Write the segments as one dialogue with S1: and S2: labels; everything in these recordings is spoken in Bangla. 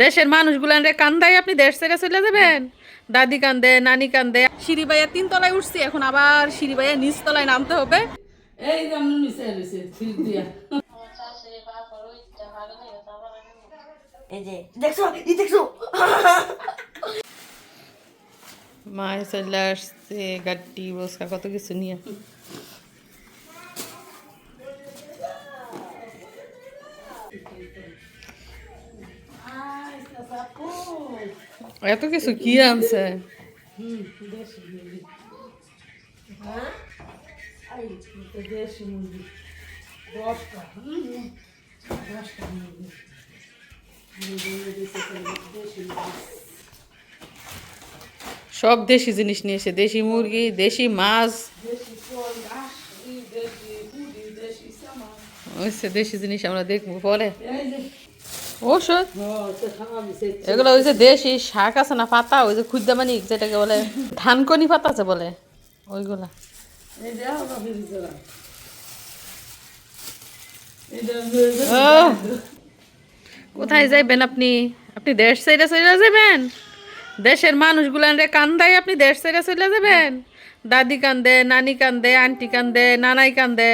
S1: দেশের মানুষগুলান রে কান্দাই আপনি দেশ ছেড়ে চলে যাবেন। দাদি কান্দে নানি কান্দে। সিঁড়ি বাইয়া তিন তলায় উঠছি এখন আবার সিঁড়ি বাইয়া নিচ তলায় নামতে হবে।
S2: এই
S1: মায়ের চলে আসছে গাড্ডি বসকা কত কিছু নিয়ে। এত কিছু কি আনছে। সব দেশি জিনিস নিয়ে এসে দেশি মুরগি দেশি মাছ।
S2: দেশি
S1: জিনিস আমরা দেখব পরে। ওষুধ দেশি শাক আছে না পাতা, ওই যে খুদ্দামানি যেটাকে বলে, ধানকনি পাতা আছে বলে, ওইগুলা। কোথায় যাইবেন আপনি? আপনি দেশ ছেড়ে চলে যাবেন? দেশের মানুষগুলান রে কান্দাই আপনি দেশ ছেড়ে চলে যাবেন? দাদি কান্দে, নানি কান্দে, আন্টি কান্দে, নানাই কান্দে।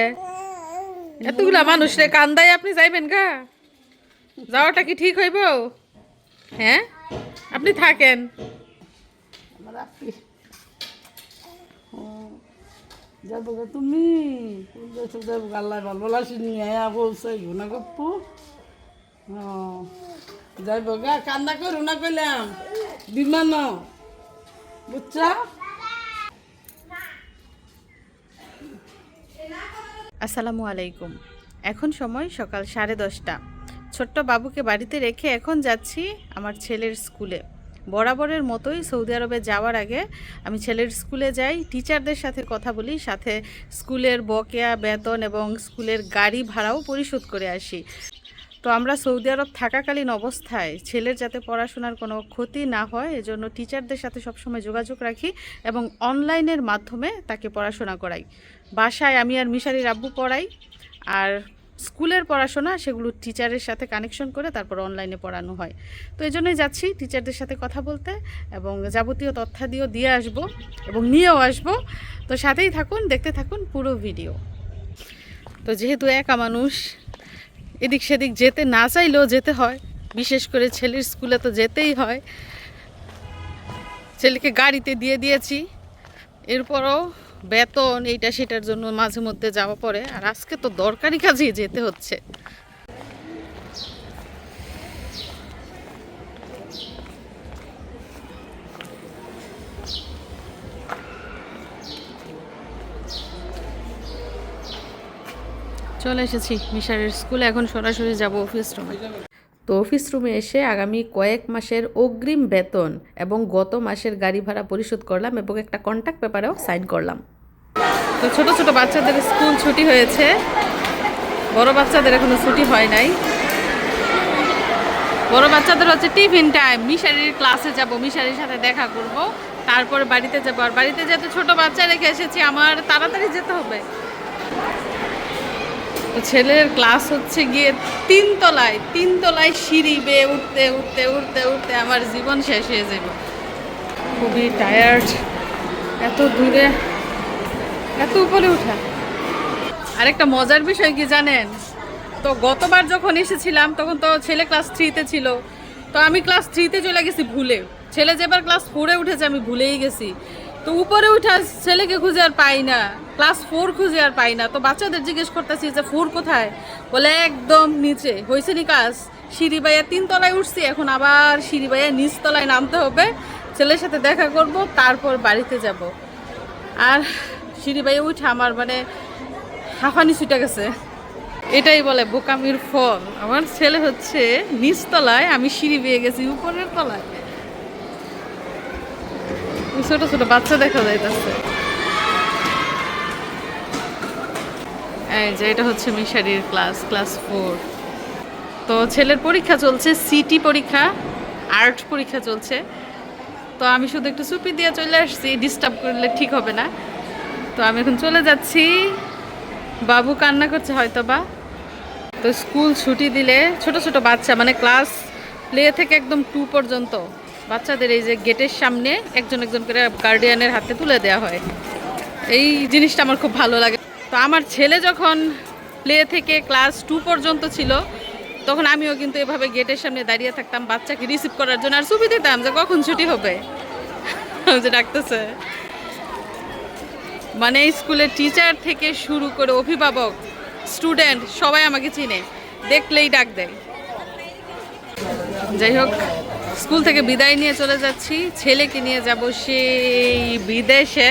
S1: এতগুলা মানুষ রে কান্দাই আপনি যাইবেন গা? যাওয়াটা কি ঠিক হইব? হ্যাঁ? আপনি থাকেন।
S2: যাব তুমি। যাব ভালো ভালো নিয়ে বলছে ঘুনা গপ্পু। হ্যাঁ যাইব গা কান্দা করু না কইলাম। বিমান বুঝছা?
S1: আসসালামু আলাইকুম। এখন সময় সকাল সাড়ে দশটা। ছোট্ট বাবুকে বাড়িতে রেখে এখন যাচ্ছি আমার ছেলের স্কুলে। বরাবরের মতোই সৌদি আরবে যাওয়ার আগে আমি ছেলের স্কুলে যাই, টিচারদের সাথে কথা বলি, সাথে স্কুলের বকেয়া, বেতন এবং স্কুলের গাড়ি ভাড়াও পরিশোধ করে আসি। তো আমরা সৌদি আরব থাকাকালীন অবস্থায় ছেলের যাতে পড়াশোনার কোনো ক্ষতি না হয়, এজন্য টিচারদের সাথে সবসময় যোগাযোগ রাখি এবং অনলাইনের মাধ্যমে তাকে পড়াশোনা করাই। বাসায় আমি আর মিশারির আব্বু পড়াই, আর স্কুলের পড়াশোনা, সেগুলো টিচারের সাথে কানেকশন করে তারপর অনলাইনে পড়ানো হয়। তো এই জন্যই যাচ্ছি টিচারদের সাথে কথা বলতে এবং যাবতীয় তথ্যাদিও দিয়ে আসব এবং নিয়েও আসব। তো সাথেই থাকুন, দেখতে থাকুন পুরো ভিডিও তো যেহেতু একা মানুষ, এদিক সেদিক যেতে না চাইলেও যেতে হয়। বিশেষ করে ছেলের স্কুলে তো যেতেই হয়। ছেলেকে গাড়িতে দিয়ে দিয়েছি। এরপরও বেতন, এইটা সেটার জন্য মাঝে মধ্যে যাওয়া পড়ে। আর আজকে তো দরকারি কাজেই যেতে হচ্ছে। চলে এসেছি মিশারের স্কুলে, এখন সরাসরি যাব অফিস রুমে তো অফিস রুমে এসে আগামী কয়েক মাসের অগ্রিম বেতন এবং গত মাসের গাড়ি ভাড়া পরিশোধ করলাম এবং একটা কন্ট্যাক্ট পেপারেও সাইন করলাম। তো ছোট ছোট বাচ্চাদের স্কুল ছুটি হয়েছে। বড় বাচ্চাদের এখনও ছুটি হয় নাই। বড় বাচ্চাদের হচ্ছে টিফিন টাইম মিশারির ক্লাসে যাব, মিশারির সাথে দেখা করব। তারপরে বাড়িতে যাব। আর বাড়িতে যেহেতু ছোট বাচ্চা রেখে এসেছি, আমার তাড়াতাড়ি যেতে হবে। তো ছেলের ক্লাস হচ্ছে গিয়ে তিনতলায় তিনতলায় সিঁড়ি বেয়ে উঠতে উঠতে উঠতে উঠতে আমার জীবন শেষ হয়ে যাবে। খুবই টায়ার্ড এত দূরে, এত উপরে উঠা। আরেকটা মজার বিষয় কি জানেন? তো গতবার যখন এসেছিলাম, তখন তো ছেলে ক্লাস থ্রিতে ছিল। তো আমি ক্লাস থ্রিতে চলে গেছি ভুলে। ছেলে যেবার ক্লাস ফোরে উঠেছে, আমি ভুলেই গেছি। তো উপরে উঠা ছেলেকে খুঁজে আর পাই না ক্লাস ফোর খুঁজে আর পাই না। তো বাচ্চাদের জিজ্ঞেস করতেছি যে ফোর কোথায়? বলে, একদম নিচে। হয়েছে নি কাজ। সিঁড়ি বাইয়া তিনতলায় উঠছি, এখন আবার সিঁড়ি বাইয়া নিচতলায় নামতে হবে। ছেলের সাথে দেখা করব, তারপর বাড়িতে যাব। আর সিঁড়ি বাইয়া উঠে আমার মানে হাঁফানি ছুটে গেছে। এটাই বলে, বোকামির ফল আমার ছেলে হচ্ছে নিচতলায় আমি সিঁড়ি বেয়ে গেছি উপরের তলায়। ছোট ছোট বাচ্চা দেখা যাইতেছে। এই যে এটা হচ্ছে মিশারির ক্লাস ক্লাস ফোর। তো ছেলের পরীক্ষা চলছে, সিটি পরীক্ষা, আর্ট পরীক্ষা চলছে। তো আমি শুধু একটু চুপি দিয়ে চলে আসছি ডিস্টার্ব করলে ঠিক হবে না। তো আমি এখন চলে যাচ্ছি। বাবু কান্না করছে হয়তো বা তো স্কুল ছুটি দিলে ছোট ছোট বাচ্চা মানে ক্লাস প্লে থেকে একদম টু পর্যন্ত। বাচ্চাদের এই যে গেটের সামনে একজন একজন করে গার্ডিয়ানের হাতে তুলে দেওয়া হয়। এই জিনিসটা আমার খুব ভালো লাগে। তো আমার ছেলে যখন প্লে থেকে ক্লাস টু পর্যন্ত ছিল, তখন আমিও কিন্তু এভাবে গেটের সামনে দাঁড়িয়ে থাকতাম বাচ্চাকে রিসিভ করার জন্য। আর ছবি দিতাম যে কখন ছুটি হবে। যে ডাকতেছে। মানে স্কুলের টিচার থেকে শুরু করে অভিভাবক স্টুডেন্ট সবাই আমাকে চিনে। দেখলেই ডাক দেয়। যাই হোক স্কুল থেকে বিদায় নিয়ে চলে যাচ্ছি। ছেলেকে নিয়ে যাব সেই বিদেশে।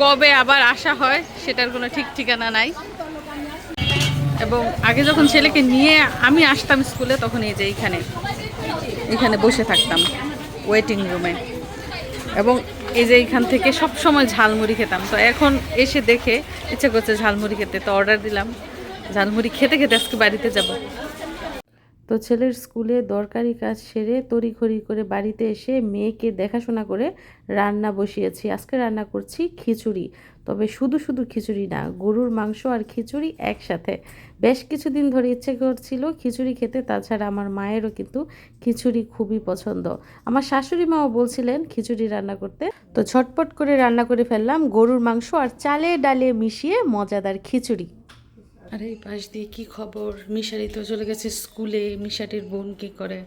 S1: কবে আবার আসা হয় সেটার কোনো ঠিক ঠিকানা নাই। এবং আগে যখন ছেলেকে নিয়ে আমি আসতাম স্কুলে, তখন এই যে এইখানে এখানে বসে থাকতাম ওয়েটিং রুমে এবং এই যে এইখান থেকে সব সময় ঝালমুড়ি খেতাম। তো এখন এসে দেখে ইচ্ছে করছে ঝালমুড়ি খেতে। তো অর্ডার দিলাম। ঝালমুড়ি খেতে খেতে আজকে বাড়িতে যাব। তো ছেলের স্কুলে দরকারি কাজ সেরে তড়িঘড়ি করে বাড়িতে এসে মেয়েকে দেখাশোনা করে রান্না বসিয়েছি। আজকে রান্না করছি খিচুড়ি, তবে শুধু শুধু খিচুড়ি না, গরুর মাংস আর খিচুড়ি একসাথে। বেশ কিছুদিন ধরে ইচ্ছে করছিল খিচুড়ি খেতে, তাছাড়া আমার মায়েরও কিন্তু খিচুড়ি খুবই পছন্দ। আমার শাশুড়ি মাও বলছিলেন খিচুড়ি রান্না করতে। তো ছটপট করে রান্না করে ফেললাম গরুর মাংস আর চালে ডালে মিশিয়ে মজাদার খিচুড়ি। আরে এই পাশ দিয়ে কি খবর? মিশারি তো চলে গেছে স্কুলে। মিশারির বোন কি করে?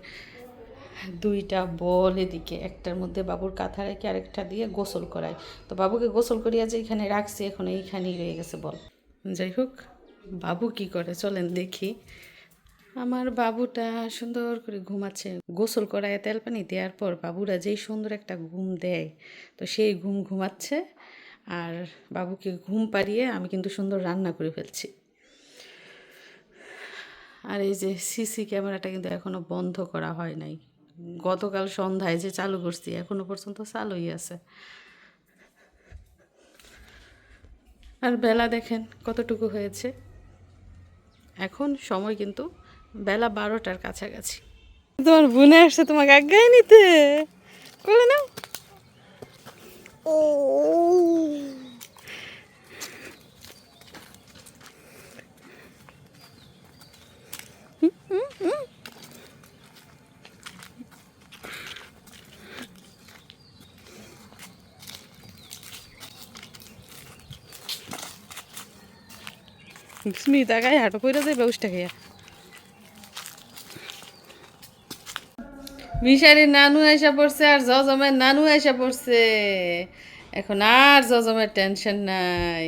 S1: দুইটা বল এদিকে, একটার মধ্যে বাবুর কাঁথা রেখে আরেকটা দিয়ে গোসল করায়। তো বাবুকে গোসল করিয়া যে এখানে রাখছি, এখন এইখানেই রয়ে গেছে বল। যাই হোক, বাবু কি করে? চলেন দেখি। আমার বাবুটা সুন্দর করে ঘুমাচ্ছে। গোসল করায় তেল পানি দেওয়ার পর বাবুরা যেই সুন্দর একটা ঘুম দেয়, তো সেই ঘুম ঘুমাচ্ছে। আর বাবুকে ঘুম পাড়িয়ে আমি কিন্তু সুন্দর রান্না করে ফেলছি। আর এই যে সিসি ক্যামেরাটা কিন্তু এখনও বন্ধ করা হয় নাই। গতকাল সন্ধ্যায় যে চালু করছি, এখনও পর্যন্ত চালুই আছে। আর বেলা দেখেন কতটুকু হয়েছে। এখন সময় কিন্তু বেলা বারোটার কাছাকাছি। তোমার বোনে আসছে তোমাকে আজ্ঞায় নিতে। করে নাও। স্মিতা গায়ে হাঁটো করে যাবে উষ্টা খাইয়া। মিশারির নানু এসে পড়ছে আর জজমের নানু এসে পড়ছে। এখন আর জজমের টেনশন নাই।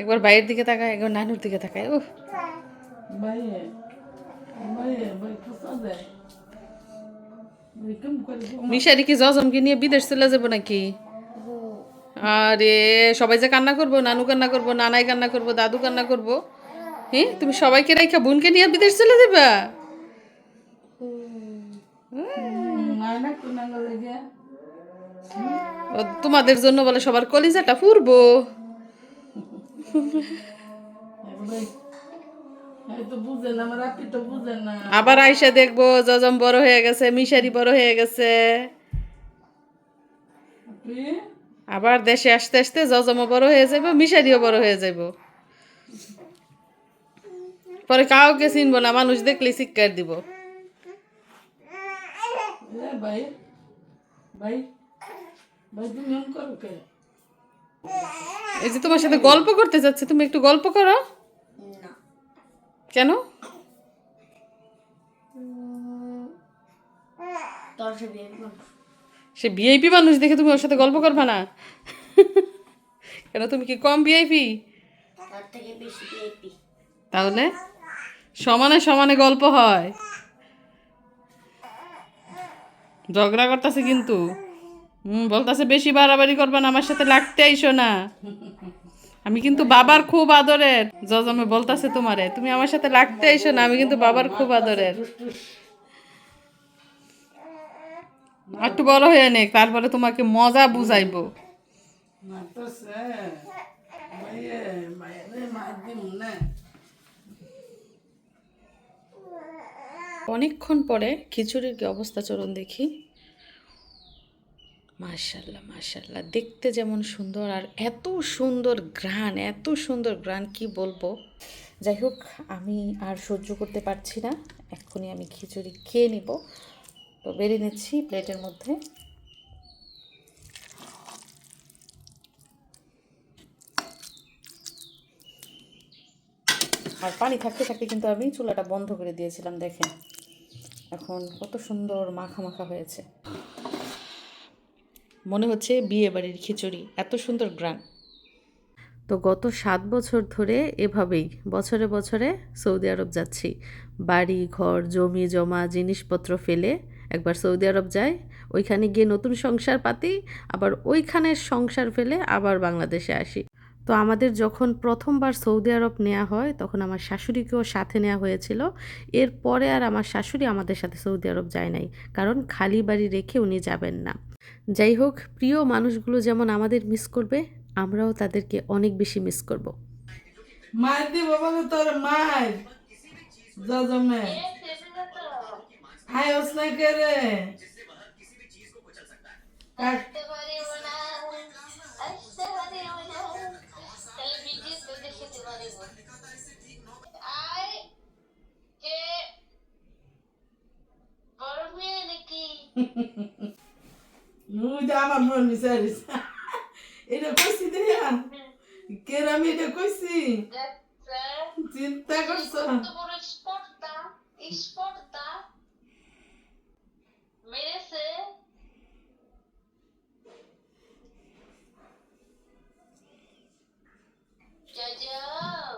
S1: একবার বাইরের দিকে তাকায়, একবার নানুর দিকে তাকায়। ও মিশারি কি জজমকে নিয়ে বিদেশ চলে যাব নাকি আরে সবাই যে কান্না করব নানু কান্না করব নানাই কান্না করব দাদু কান্না করব হ্যাঁ তুমি সবাইকে রেখা বোনকে নিয়ে বিদেশ চলে যাবা তোমাদের জন্য বলে সবার কলিজাটা ফুরবো আবার আইসা দেখব জজম বড় হয়ে গেছে মিশারি বড় হয়ে গেছে। আবার দেশে আসতে আসতে জজমও বড় হয়ে যাব মিশারিও বড় হয়ে যাব পরে কাউকে চিনবো না মানুষ দেখলে শিক্ষার দিব।
S2: ভাই ভাই ভাই তুমি করো
S1: এই যে তোমার সাথে গল্প করতে যাচ্ছে তুমি একটু গল্প করো। কেন?
S3: সে
S1: ভিআইপি মানুষ দেখে তুমি ওর সাথে গল্প করবা না? কেন তুমি কি কম ভিআইপি তাহলে? সমানে সমানে গল্প হয়। ঝগড়া করতেছে কিন্তু। হুম বলতেছে বেশি বাড়াবাড়ি করবা না আমার সাথে লাগতে আইসো না। আমি কিন্তু বাবার খুব আদরের। জজমে বলতাছে তোমারে, তুমি আমার সাথে লাগতে আইসো না, আমি কিন্তু বাবার খুব আদরের। একটু বড় হয়ে নে তারপরে তোমাকে মজা বুঝাইবো। অনেকক্ষণ পরে খিচুড়ির কি অবস্থা চলুন দেখি। মাশাল্লাহ মাশাল্লাহ। দেখতে যেমন সুন্দর আর এত সুন্দর গ্রান এত সুন্দর গ্রান কি বলব? যাই হোক, আমি আর সহ্য করতে পারছি না। এক্ষুনি আমি খিচুড়ি খেয়ে নিব। তো বেরিয়ে নিচ্ছি প্লেটের মধ্যে। আর পানি থাকতে থাকতে কিন্তু আমি চুলাটা বন্ধ করে দিয়েছিলাম, দেখেন। এখন কত সুন্দর মাখা মাখা হয়েছে। মনে হচ্ছে বিয়ে বাড়ির খিচুড়ি। এত সুন্দর গ্রান তো গত সাত বছর ধরে এভাবেই বছরে বছরে সৌদি আরব যাচ্ছি। বাড়ি, ঘর, জমি, জমা, জিনিসপত্র ফেলে একবার সৌদি আরব যাই, ওইখানে গিয়ে নতুন সংসার পাতি, আবার ওইখানের সংসার ফেলে আবার বাংলাদেশে আসি। তো আমাদের যখন প্রথমবার সৌদি আরব নেওয়া হয়, তখন আমার শাশুড়িকেও সাথে নেওয়া হয়েছিল। এরপরে আর আমার শাশুড়ি আমাদের সাথে সৌদি আরব যায় নাই, কারণ খালি বাড়ি রেখে উনি যাবেন না। যাই হোক প্রিয় মানুষগুলো যেমন আমাদের মিস করবে আমরাও তাদেরকে অনেক বেশি মিস করব।
S2: মায়ের দিব বলে তোর মায়ের। জজমে আয় ওস না কে মুই আমার মন বিচারিস এটা কইছি দেয়া কেরাম এটা কইছি।
S4: দেখছে
S2: চিন্তা করছ?
S4: স্পর্ধা স্পর্ধা মেরেছে যাও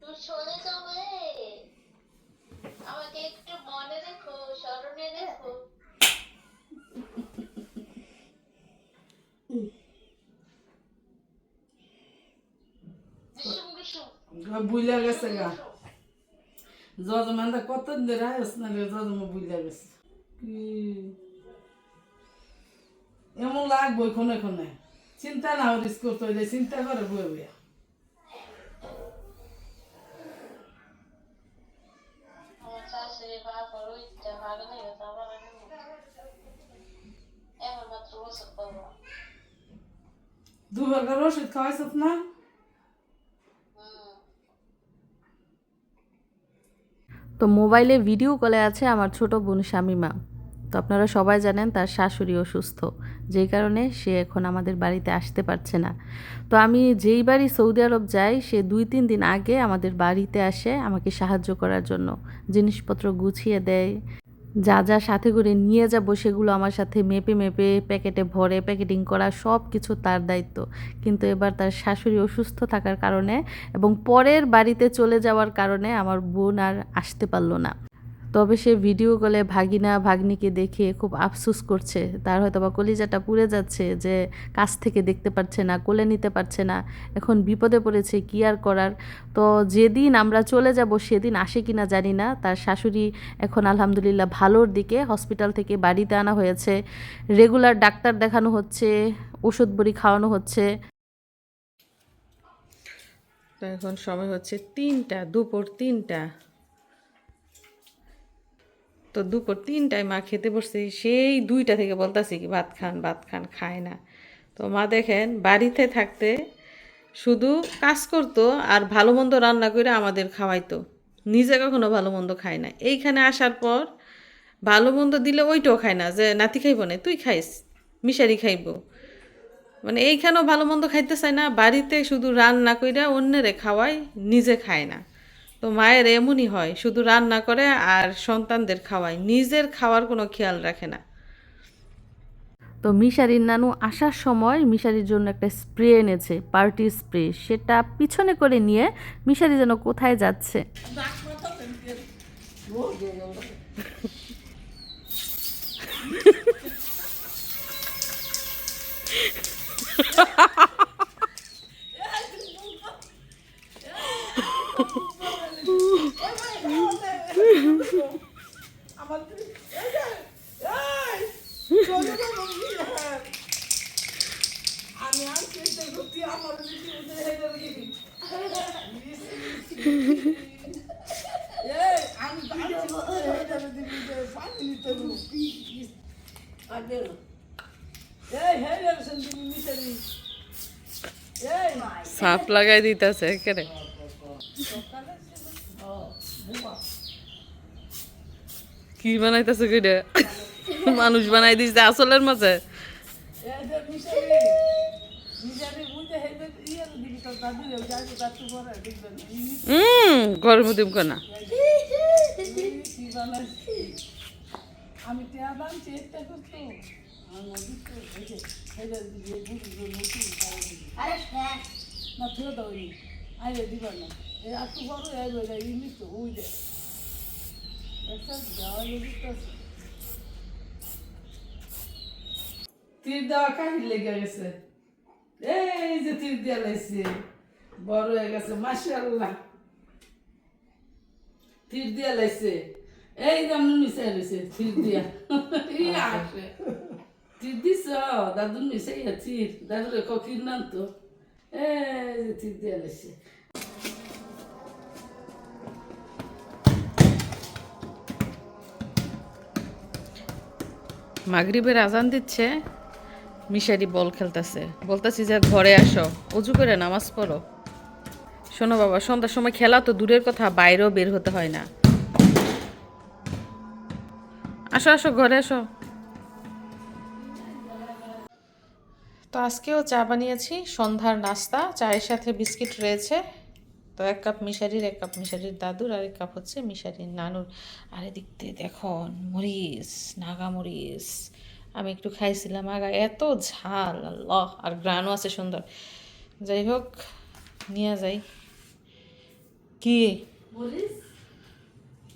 S4: তুমি চলে যাবে আমাকে একটু মনে রেখো স্মরণে রেখো বিশুম বিশুম
S2: বুইলা গেছে গা। জজমানটা কত ধরে আয়স না জজমা বুইলা গেছে। এমন লাগবো ক্ষণে ক্ষণে চিন্তা না হরিস করতে হইলে চিন্তা করে বয়ে বইয়া
S4: হয়ে
S2: দুবার ওষুধ খাওয়াইছ না
S4: হুম
S1: তো মোবাইলে ভিডিও কলে আছে আমার ছোট বোন শামিমা। তো আপনারা সবাই জানেন তার শাশুড়ি অসুস্থ যেই কারণে সে এখন আমাদের বাড়িতে আসতে পারছে না। তো আমি যেই বাড়ি সৌদি আরব যাই, সে দুই তিন দিন আগে আমাদের বাড়িতে আসে আমাকে সাহায্য করার জন্য। জিনিসপত্র গুছিয়ে দেয়। যা যা সাথে করে নিয়ে যাব সেগুলো আমার সাথে মেপে মেপে প্যাকেটে ভরে প্যাকেটিং করা সব কিছু তার দায়িত্ব। কিন্তু এবার তার শাশুড়ি অসুস্থ থাকার কারণে এবং পরের বাড়িতে চলে যাওয়ার কারণে আমার বোন আর আসতে পারল না। তবে সে ভিডিও কলে ভাগিনা ভাগ্নিকে দেখে খুব আফসুস করছে। তার হয়তো বা কলিজাটা পুড়ে যাচ্ছে যে কাছ থেকে দেখতে পারছে না, কোলে নিতে পারছে না। এখন বিপদে পড়েছে, কি আর করার? তো যেদিন আমরা চলে যাব, সেদিন আসে কি না জানি না। তার শাশুড়ি এখন আলহামদুলিল্লাহ ভালোর দিকে হসপিটাল থেকে বাড়িতে আনা হয়েছে। রেগুলার ডাক্তার দেখানো হচ্ছে, ওষুধ বড়ি খাওয়ানো হচ্ছে। তো এখন সময় হচ্ছে তিনটা, দুপুর তিনটা। তো দুপুর তিনটায় মা খেতে বসছে, সেই দুইটা থেকে বলতাছি কি, ভাত খান ভাত খান, খায় না। তো মা দেখেন বাড়িতে থাকতে শুধু কাজ করতো আর ভালো মন্দ রান্না করে আমাদের খাওয়াইতো। নিজে কখনো ভালো মন্দ খায় না। এইখানে আসার পর ভালো মন্দ দিলে ওইটাও খায় না যে, নাতি খাইব না, তুই খাইস, মিশারি খাইব। মানে এইখানেও ভালো মন্দ খাইতে চায় না, বাড়িতে শুধু রান্না কইরা অন্যেরে খাওয়ায়, নিজে খায় না। তো মায়ের এমনই হয় শুধু রান্না করে আর সন্তানদের খাওয়ায় নিজের খাওয়ার কোনো খেয়াল রাখে না। তো মিশারির নানু আসার সময় মিশারির জন্য একটা স্প্রে এনেছে পার্টি স্প্রে। সেটা পিছনে করে নিয়ে মিশারি যেন কোথায় যাচ্ছে। সাপ লাগাই দিতেছে একেবারে কি বানাইতেছে কইটা মানুষ বানাই দিছে আসলের মাঝে।
S2: ইয়ে
S1: হুম ঘরের মধ্যে মুখে না।
S2: কি বানাইছি আমি টিয়া দাম চেষ্টা দিয়ে
S3: হ্যাঁ।
S2: না থুয়ে দাও আইলে দিবা না। এই আর বড় এই বেলা ইনি তো ওই দে একটা যাওয়া যেতে তীর দেওয়া কাহিল লেগে গেছে। এই যে তীর দিয়া লাইছে, বড় হয়ে গেছে দিয়া লাইছে, এই যেমন মিশাই রয়েছে তীর দিয়া আসে। তীর দিছ দাদুর মিশাই তীর, দাদুর নাম তো। এই যে তীর লাইছে।
S1: মাগরিবের আজান দিচ্ছে, মিশারি বল খেলতেছে। বলতেছি যে, ঘরে আসো অজু করে নামাজ পড়ো। শোনো বাবা, সন্ধ্যার সময় খেলা তো দূরের কথা, বাইরেও বের হতে হয় না। আসো আসো, ঘরে আসো। তো আজকেও চা বানিয়েছি, সন্ধ্যার নাস্তা, চায়ের সাথে বিস্কিট রয়েছে। তো এক কাপ মিশারির এক কাপ মিশারির দাদুর আর এক কাপ হচ্ছে মিশারির নানুর। আর এদিক দিয়ে দেখুন মরিচ নাগা মরিচ। আমি একটু খাইছিলাম আগা এত ঝাল আল্লাহ আর গ্রানও আছে সুন্দর। যাই হোক নিয়ে যাই। কি?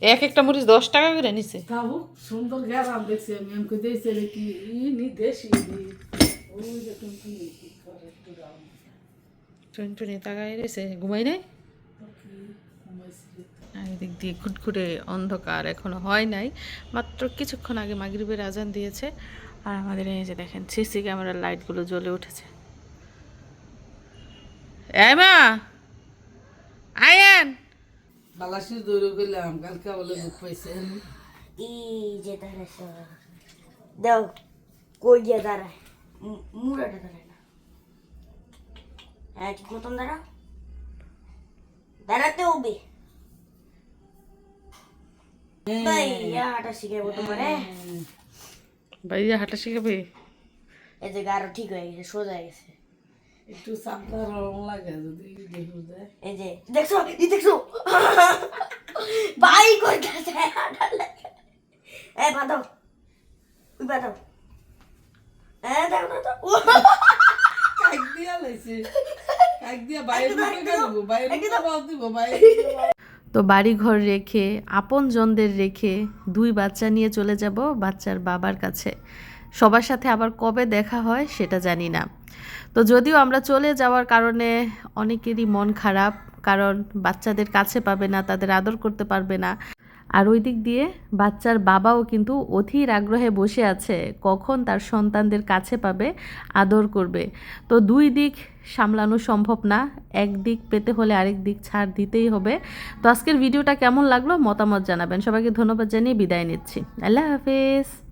S1: এক একটা মরিচ দশ টাকা করে নিছে।
S2: সুন্দর গেলাম দেখছি আমি। আমাকে দিয়েছে কি? নি। দেশি
S1: টুনটুনি রয়েছে ঘুমাই নাই? এদিক দিয়ে ঘুটঘুটে অন্ধকার এখনও হয় নাই। মাত্র কিছুক্ষণ আগে মাগরিবের আজান দিয়েছে। আর আমাদের এই যে দেখেন সিসি ক্যামেরার লাইটগুলো জ্বলে উঠেছে। এই মা! আয়ান!
S2: বালাসির দৌড়ে গেলাম কালকে বলে বুক পাইছে।
S3: এই যে দাও কই গিয়ে দাঁড়ায় মুড়াটা দাঁড়ায় না। হ্যাঁ ঠিক মতন দাঁড়া? দাঁড়াতে হবে। ভাই হাঁটা শিখাবো তোমারে
S1: ভাইয়া হাঁটা শিখাবে
S3: এই যে গাড়ো ঠিক হয়ে গেছে সোজা হয়ে গেছে
S2: একটু সাবধান রং লাগে যদি দেখু
S3: এই যে দেখছ এই দেখছ ভাই করতেছে হাঁটার লাগে এই বাঁধো ওই বাঁধো হ্যাঁ দেখো দেখো
S2: কাক দিয়া লাইছে কাক দিয়া বাইরে ঢুকে গেল বাইরে বাও দিব বাইরে
S1: তো বাড়িঘর রেখে, আপনজনদের রেখে দুই বাচ্চা নিয়ে চলে যাব বাচ্চার বাবার কাছে। সবার সাথে আবার কবে দেখা হয় সেটা জানি না। তো যদিও আমরা চলে যাওয়ার কারণে অনেকেরই মন খারাপ, কারণ বাচ্চাদের কাছে পাবে না, তাদের আদর করতে পারবে না। আর ওই দিক দিয়ে বাচ্চার বাবাও কিন্তু অধীর আগ্রহে বসে আছে কখন তার সন্তানদের কাছে পাবে, আদর করবে। তো দুই দিক সামলানো সম্ভব না, এক দিক পেতে হলে আরেক দিক ছাড় দিতেই হবে। তো আজকের ভিডিওটা কেমন লাগল মতামত জানাবেন। সবাইকে ধন্যবাদ জানিয়ে বিদায় নিচ্ছি। আল্লাহ হাফেজ।